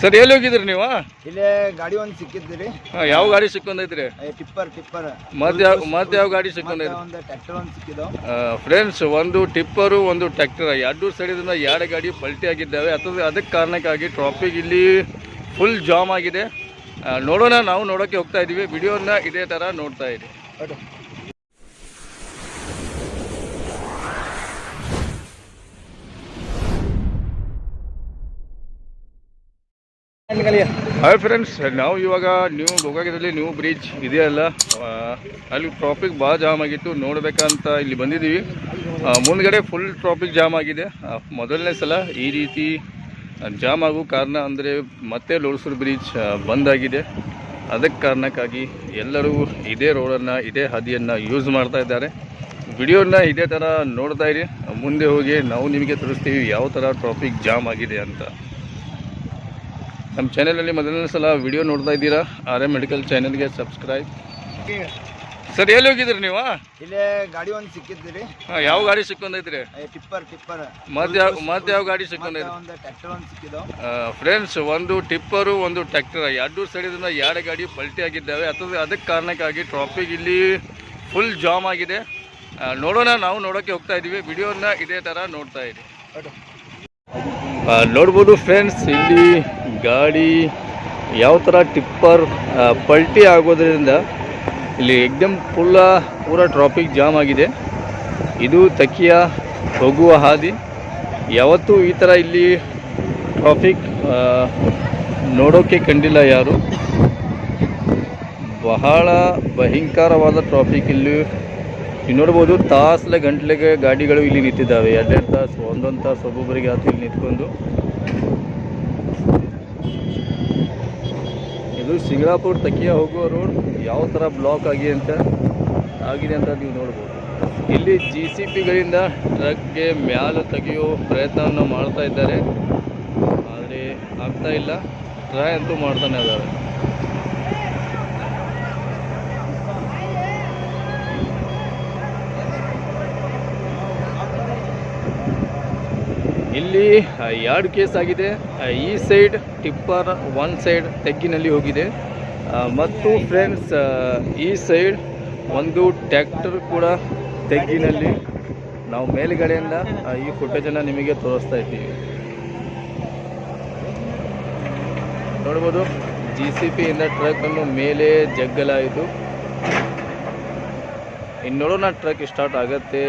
Sir ಎಲ್ಲಿ ಹೋಗಿದ್ರಿ ನೀವು? ಇಲ್ಲೇ ಗಾಡಿ ಒಂದು ಸಿಕ್ಕಿದ್ರಿ. ಹಾ, ಯಾವ ಗಾಡಿ ಸಿಕ್ಕೊಂಡೈತ್ರಿ? Tipper tipper. ಮತ್ತೆ ಮತ್ತೆ ಯಾವ ಗಾಡಿ ಸಿಕ್ಕೊಂಡೈತ್ರಿ? ಒಂದು ಟ್ರ್ಯಾಕ್ಟರ್ ಒಂದು ಸಿಕ್ಕಿದ್ದು. ಫ್ರೆಂಡ್ಸ್ ಒಂದು ಟಿಪ್ಪರು ಒಂದು ಟ್ರ್ಯಾಕ್ಟರ್. ಎರಡು ಸೈಡಿಂದ ಎರಡು ಗಾಡಿ ಪಲ್ಟಿ ಆಗಿದ್ದಾವೆ. ಅಥವಾ ಅದಕ್ಕೆ ಕಾರಣಕ್ಕಾಗಿ ಟ್ರಾಫಿಕ್ ಇಲ್ಲಿ ಫುಲ್ ಜಾಮ್ ಆಗಿದೆ. ನೋಡೋಣ ನಾವು ನೋಡೋಕ್ಕೆ ಹೋಗ್ತಾ ಇದ್ದೀವಿ ವಿಡಿಯೋನ ಇದೇ ಥರ ನೋಡ್ತಾ ಇದ್ದೀವಿ ಹಾಯ್ ಫ್ರೆಂಡ್ಸ್ ನಾವು ಇವಾಗ ನ್ಯೂ ಗೋಕಾಕದಲ್ಲಿ ನ್ಯೂ ಬ್ರಿಡ್ಜ್ ಇದೆಯಲ್ಲ ಅಲ್ಲಿ ಟ್ರಾಫಿಕ್ ಭಾಳ ಜಾಮ್ ಆಗಿತ್ತು, ನೋಡಬೇಕಂತ ಇಲ್ಲಿ ಬಂದಿದ್ದೀವಿ. ಮುಂದ್ಗಡೆ ಫುಲ್ ಟ್ರಾಫಿಕ್ ಜಾಮ್ ಆಗಿದೆ. ಮೊದಲನೇ ಸಲ ಈ ರೀತಿ ಜಾಮ್ ಆಗೋ ಕಾರಣ ಅಂದರೆ ಮತ್ತೆ ಲೋಡ್ಸೂರು ಬ್ರಿಡ್ಜ್ ಬಂದಾಗಿದೆ ಅದಕ್ಕೆ ಕಾರಣಕ್ಕಾಗಿ ಎಲ್ಲರೂ ಇದೇ ರೋಡನ್ನು ಇದೇ ಹಾದಿಯನ್ನು ಯೂಸ್ ಮಾಡ್ತಾ ಇದ್ದಾರೆ. ವಿಡಿಯೋನ ಇದೇ ಥರ ನೋಡ್ತಾ ಇರಿ. ಮುಂದೆ ಹೋಗಿ ನಾವು ನಿಮಗೆ ತೋರಿಸ್ತೀವಿ ಯಾವ ಥರ ಟ್ರಾಫಿಕ್ ಜಾಮ್ ಆಗಿದೆ ಅಂತ. ನಮ್ಮ ಚಾನೆಲಲ್ಲಿ ಮೊದಲನೇ ಸಲ ವಿಡಿಯೋ ನೋಡ್ತಾ ಇದ್ದೀರಾ ಆರ್ ಎ ಮೆಡಿಕಲ್ ಚಾನೆಲ್ಗೆ ಸಬ್ಸ್ಕ್ರೈಬ್. ಸರ್ ಎಲ್ಲಿ ಹೋಗಿದ್ರಿ ನೀವು? ಇಲ್ಲೇ ಗಾಡಿ ಒಂದು ಸಿಕ್ಕಿದ್ರಿ. ಯಾವ ಗಾಡಿ ಸಿಕ್ಕೊಂಡೈತ್ರಿ? Tipper tipper. ಮತ್ತೆ ಯಾವ ಗಾಡಿ ಸಿಕ್ಕೊಂಡೈತ್ರಿ? ಫ್ರೆಂಡ್ಸ್ ಒಂದು ಟಿಪ್ಪರು ಒಂದು ಟ್ರ್ಯಾಕ್ಟರ್. ಎರಡು ಸೈಡಿಂದ ಎರಡು ಗಾಡಿ ಪಲ್ಟಿ ಆಗಿದ್ದಾವೆ. ಅಥವಾ ಅದಕ್ಕೆ ಕಾರಣಕ್ಕಾಗಿ ಟ್ರಾಫಿಕ್ ಇಲ್ಲಿ ಫುಲ್ ಜಾಮ್ ಆಗಿದೆ. ನೋಡೋಣ ನಾವು ನೋಡೋಕ್ಕೆ ಹೋಗ್ತಾ ಇದ್ದೀವಿ. ವಿಡಿಯೋನ ಇದೇ ಥರ ನೋಡ್ತಾ ಇದ್ದೀವಿ ನೋಡ್ಬೋದು ಫ್ರೆಂಡ್ಸ್ ಇಲ್ಲಿ ಗಾಡಿ ಯಾವ ಥರ ಟಿಪ್ಪರ್ ಪಲ್ಟಿ ಆಗೋದ್ರಿಂದ ಇಲ್ಲಿ ಎಕ್ದಮ್ ಫುಲ್ಲ ಪೂರ ಟ್ರಾಫಿಕ್ ಜಾಮ್ ಆಗಿದೆ. ಇದು ತಕಿಯ ಹೋಗುವ ಹಾದಿ. ಯಾವತ್ತೂ ಈ ಥರ ಇಲ್ಲಿ ಟ್ರಾಫಿಕ್ ನೋಡೋಕೆ ಕಂಡಿಲ್ಲ ಯಾರು. ಬಹಳ ಭಯಂಕರವಾದ ಟ್ರಾಫಿಕ್ ಇಲ್ಲಿ. ನೀವು ನೋಡ್ಬೋದು, ತಾಸಲೆ ಗಂಟ್ಲೆಗೆ ಗಾಡಿಗಳು ಇಲ್ಲಿ ನಿಂತಿದ್ದಾವೆ. ಎರಡೆರಡು ತಾಸು, ಒಂದೊಂದು ತಾಸು ಒಬ್ಬೊಬ್ಬರಿಗೆ ಆತು ಇಲ್ಲಿ ನಿಂತ್ಕೊಂಡು. ಇದು ಸಿಂಗಾಪುರ್ ತಕಿಯ ಹೋಗುವ ರೋಡ್ ಯಾವ ಥರ ಬ್ಲಾಕ್ ಆಗಿದೆ ಅಂತ ಆಗಿದೆ ಅಂತ ನೀವು ನೋಡ್ಬೋದು. ಇಲ್ಲಿ ಜಿ ಸಿ ಪಿಗಳಿಂದ ಟ್ರಕ್ಗೆ ಮ್ಯಾಲೆ ತೆಗೆಯೋ ಪ್ರಯತ್ನವನ್ನು ಮಾಡ್ತಾ ಇದ್ದಾರೆ. ಆದರೆ ಆಗ್ತಾ ಇಲ್ಲ. ಟ್ರೈ ಅಂತೂ ಮಾಡ್ತಾನೆ ಇದ್ದಾರೆ. ಇಲ್ಲಿ ಎರಡು ಕೇಸ್ ಆಗಿದೆ. ಈ ಸೈಡ್ ಟಿಪ್ಪರ್, ಒನ್ ಸೈಡ್ ತೆಗ್ಗಿನಲ್ಲಿ ಹೋಗಿದೆ. ಮತ್ತು ಫ್ರೆಂಡ್ಸ್ ಈ ಸೈಡ್ ಒಂದು ಟ್ಯಾಕ್ಟರ್ ಕೂಡ ತೆಗ್ಗಿನಲ್ಲಿ. ನಾವು ಮೇಲುಗಡೆಯಿಂದ ಈ ಫುಟೇಜನ್ನು ನಿಮಗೆ ತೋರಿಸ್ತಾ ಇದ್ದೀವಿ. ನೋಡ್ಬೋದು ಜಿ ಸಿ ಪಿಯಿಂದ ಟ್ರಕ್ಕನ್ನು ಮೇಲೆ ಜಗ್ಗಲಾಯಿತು. ಇನ್ನು ನೋಡೋಣ ಟ್ರಕ್ ಸ್ಟಾರ್ಟ್ ಆಗತ್ತೆ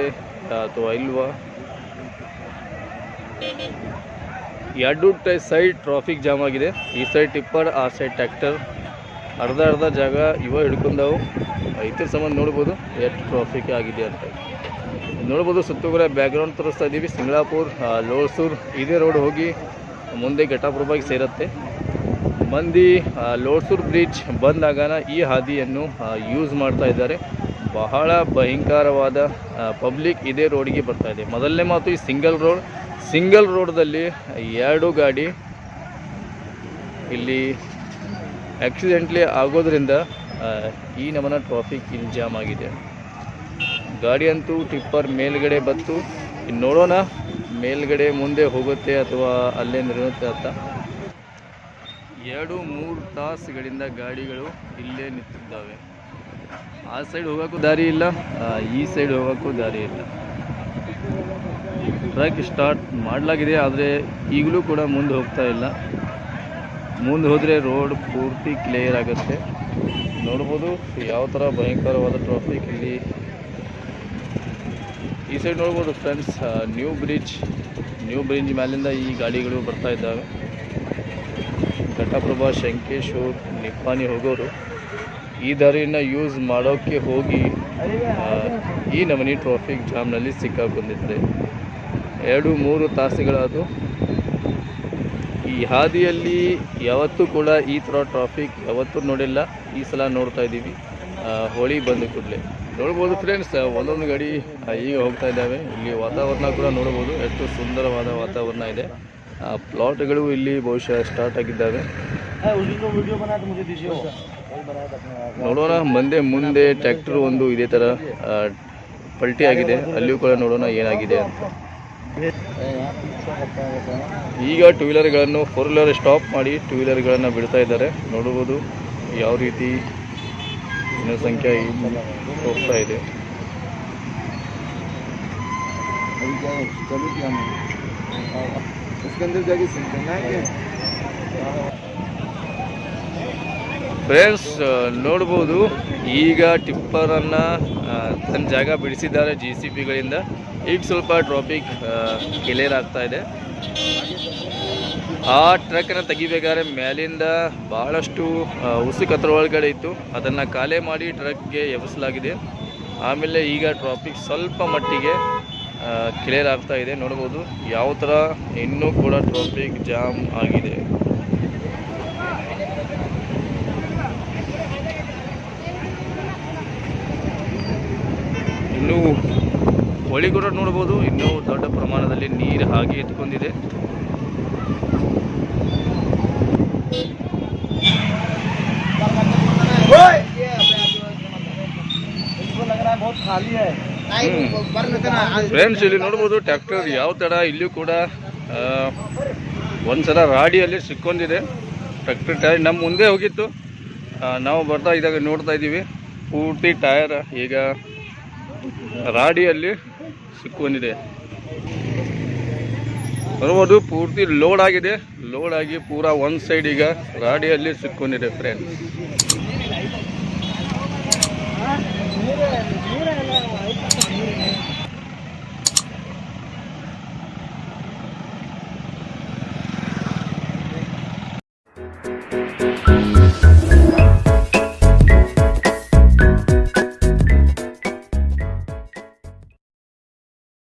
ಅಥವಾ ಇಲ್ವಾ? ಎರಡು ಟೈ ಸೈಡ್ ಟ್ರಾಫಿಕ್ ಜಾಮ್ ಆಗಿದೆ. ಈ ಸೈಡ್ ಟಿಪ್ಪರ್, ಆ ಸೈಡ್ ಟ್ರ್ಯಾಕ್ಟರ್. ಅರ್ಧ ಅರ್ಧ ಜಾಗ ಇವ ಹಿಡ್ಕೊಂಡವು. ಇದ್ರ ಸಂಬಂಧ ನೋಡ್ಬೋದು. ಎಷ್ಟು ಟ್ರಾಫಿಕ್ ಆಗಿದೆ ಅಂತ. ನೋಡ್ಬೋದು ಸುತ್ತೂರ ಬ್ಯಾಕ್ಗ್ರೌಂಡ್ ತೋರಿಸ್ತಾ ಇದ್ದೀವಿ ಸಿಂಗ್ಳಾಪುರ್ ಲೋಳ್ಸೂರ್ ಇದೇ ರೋಡ್ ಹೋಗಿ ಮುಂದೆ ಘಟಾಪುರವಾಗಿ ಸೇರುತ್ತೆ. ಮಂದಿ ಲೋಡ್ಸೂರ್ ಬ್ರಿಡ್ಜ್ ಬಂದಾಗನ ಈ ಹಾದಿಯನ್ನು ಯೂಸ್ ಮಾಡ್ತಾ ಇದ್ದಾರೆ. ಬಹಳ ಭಯಂಕರವಾದ ಪಬ್ಲಿಕ್ ಇದೇ ರೋಡಿಗೆ ಬರ್ತಾ ಇದೆ. ಮೊದಲನೇ ಮಾತು ಈ ಸಿಂಗಲ್ ರೋಡ್ ಸಿಂಗಲ್ ರೋಡ್ದಲ್ಲಿ ಎರಡು ಗಾಡಿ ಇಲ್ಲಿ ಆಕ್ಸಿಡೆಂಟ್ಲಿ ಆಗೋದ್ರಿಂದ ಈ ನಮನ ಟ್ರಾಫಿಕ್ ಇಲ್ಲಿ ಜಾಮ್ ಆಗಿದೆ. ಗಾಡಿ ಅಂತೂ ಟಿಪ್ಪರ್ ಮೇಲ್ಗಡೆ ಬತ್ತು. ಇನ್ನು ನೋಡೋಣ, ಮೇಲ್ಗಡೆ ಮುಂದೆ ಹೋಗುತ್ತೆ ಅಥವಾ ಅಲ್ಲೇ ನಿಲ್ಲುತ್ತೆ ಅಂತ. ಎರಡು, ಮೂರು ತಾಸುಗಳಿಂದ ಗಾಡಿಗಳು ಇಲ್ಲೇ ನಿಂತಿದ್ದಾವೆ. ಆ ಸೈಡ್ ಹೋಗೋಕ್ಕೂ ದಾರಿ ಇಲ್ಲ ಈ ಸೈಡ್ ಹೋಗೋಕ್ಕೂ ದಾರಿ ಇಲ್ಲ. ಟ್ರಕ್ ಸ್ಟಾರ್ಟ್ ಮಾಡಲಾಗಿದೆ, ಆದರೆ ಈಗಲೂ ಕೂಡ ಮುಂದೆ ಹೋಗ್ತಾ ಇಲ್ಲ. ಮುಂದೆ ಹೋದರೆ ರೋಡ್ ಪೂರ್ತಿ ಕ್ಲಿಯರ್ ಆಗುತ್ತೆ. ನೋಡ್ಬೋದು ಯಾವ ಥರ ಭಯಂಕರವಾದ ಟ್ರಾಫಿಕ್ ಇಲ್ಲಿ. ಈ ಸೈಡ್ ನೋಡ್ಬೋದು friends new bridge new bridge ಮೇಲಿಂದ ಈ ಗಾಡಿಗಳು ಬರ್ತಾ ಇದ್ದಾವೆ. ಘಟಪ್ರಭಾ ಶಂಕೇಶ್ವರ್, ನಿಪ್ಪಾಣಿ ಹೋಗೋರು ಈ ದಾರಿಯನ್ನು ಯೂಸ್ ಮಾಡೋಕ್ಕೆ ಹೋಗಿ ಈ ನಮನಿ ಟ್ರಾಫಿಕ್ ಜಾಮ್ನಲ್ಲಿ ಸಿಕ್ಕಾಕೊಂಡಿದ್ದಾರೆ. ಎರಡು, ಮೂರು ತಾಸುಗಳಾದವು ಈ ಹಾದಿಯಲ್ಲಿ ಯಾವತ್ತೂ ಕೂಡ ಈ ಥರ ಟ್ರಾಫಿಕ್ ಯಾವತ್ತೂ ನೋಡಿಲ್ಲ. ಈ ಸಲ ನೋಡ್ತಾ ಇದ್ದೀವಿ. ಹೋಳಿ ಬಂದ ಕೂಡಲೇ. ನೋಡ್ಬೋದು ಫ್ರೆಂಡ್ಸ್ ಒಂದೊಂದು ಗಾಡಿ ಈಗ ಹೋಗ್ತಾ ಇದ್ದಾವೆ. ಇಲ್ಲಿ ವಾತಾವರಣ ಕೂಡ ನೋಡ್ಬೋದು. ಎಷ್ಟು ಸುಂದರವಾದ ವಾತಾವರಣ ಇದೆ. ಪ್ಲಾಟ್ಗಳು ಇಲ್ಲಿ ಬಹುಶಃ ಸ್ಟಾರ್ಟ್ ಆಗಿದ್ದಾವೆ. ನೋಡೋಣ, ಮುಂದೆ ಮುಂದೆ ಟ್ರ್ಯಾಕ್ಟರ್ ಒಂದು ಇದೇ ಥರ ಪಲ್ಟಿ ಆಗಿದೆ ಅಲ್ಲಿಯೂ ಕೂಡ ನೋಡೋಣ ಏನಾಗಿದೆ ಅಂತ. ಈಗ ಟೂ ವೀಲರ್ಗಳನ್ನು ಫೋರ್ ವೀಲರ್ ಸ್ಟಾಪ್ ಮಾಡಿ ಟೂ ವೀಲರ್ಗಳನ್ನು ಬಿಡ್ತಾ ಇದ್ದಾರೆ ನೋಡಬಹುದು ಯಾವ ರೀತಿ ಜನಸಂಖ್ಯೆ ಹೋಗ್ತಾ ಇದೆ अभी क्या है चलो क्या हम उसके अंदर जाके सीखते हैं ना कि ಫ್ರೆಂಡ್ಸ್ ನೋಡ್ಬೋದು. ಈಗ ಟಿಪ್ಪರನ್ನು ತನ್ನ ಜಾಗ ಬಿಡಿಸಿದ್ದಾರೆ ಜಿ ಸಿ ಪಿಗಳಿಂದ ಈಗ ಸ್ವಲ್ಪ ಟ್ರಾಫಿಕ್ ಕ್ಲಿಯರ್ ಆಗ್ತಾ ಇದೆ. ಆ ಟ್ರಕ್ಕನ್ನು ತೆಗಿಬೇಕಾದ್ರೆ ಮೇಲಿಂದ ಭಾಳಷ್ಟು ಹುಸಿ ಕತ್ರ ಒಳಗಡೆ ಇತ್ತು. ಅದನ್ನು ಖಾಲಿ ಮಾಡಿ ಟ್ರಕ್ಗೆ ಎಬ್ಬಿಸಲಾಗಿದೆ. ಆಮೇಲೆ ಈಗ ಟ್ರಾಫಿಕ್ ಸ್ವಲ್ಪ ಮಟ್ಟಿಗೆ ಕ್ಲಿಯರ್ ಆಗ್ತಾ ಇದೆ. ನೋಡ್ಬೋದು. ಯಾವ ಥರ ಇನ್ನೂ ಕೂಡ ಟ್ರಾಫಿಕ್ ಜಾಮ್ ಆಗಿದೆ ಇನ್ನು ಹೊಳಿಗೂಡ ನೋಡ್ಬೋದು. ಇನ್ನೂ ದೊಡ್ಡ ಪ್ರಮಾಣದಲ್ಲಿ ನೀರು ಹಾಗೆ ಎತ್ಕೊಂಡಿದೆ. ಫ್ರೆಂಡ್ಸ್ ಇಲ್ಲಿ ನೋಡ್ಬೋದು ಟ್ಯಾಕ್ಟರ್ ಯಾವ ತರ ಇಲ್ಲಿ ಕೂಡ ಒಂದ್ಸಲ ರಾಡಿಯಲ್ಲಿ ಸಿಕ್ಕೊಂಡಿದೆ. ಟ್ರ್ಯಾಕ್ಟರ್ ಟೈರ್ ನಮ್ಮ ಮುಂದೆ ಹೋಗಿತ್ತು. ನಾವು ಬರ್ತಾ ಇದ್ದಾಗ ನೋಡ್ತಾ ಇದ್ದೀವಿ. ಪೂರ್ತಿ ಟೈರ್ ಈಗ ರಾಡಿಯಲ್ಲಿ ಸಿಕ್ಕೊಂಡಿದೆ ನೋಡ್ಬೋದು ಪೂರ್ತಿ ಲೋಡ್ ಆಗಿದೆ. ಲೋಡ್ ಆಗಿ ಪೂರಾ ಒಂದು ಸೈಡ್ ಈಗ ರಾಡಿಯಲ್ಲಿ ಸಿಕ್ಕೊಂಡಿದೆ ಫ್ರೆಂಡ್ಸ್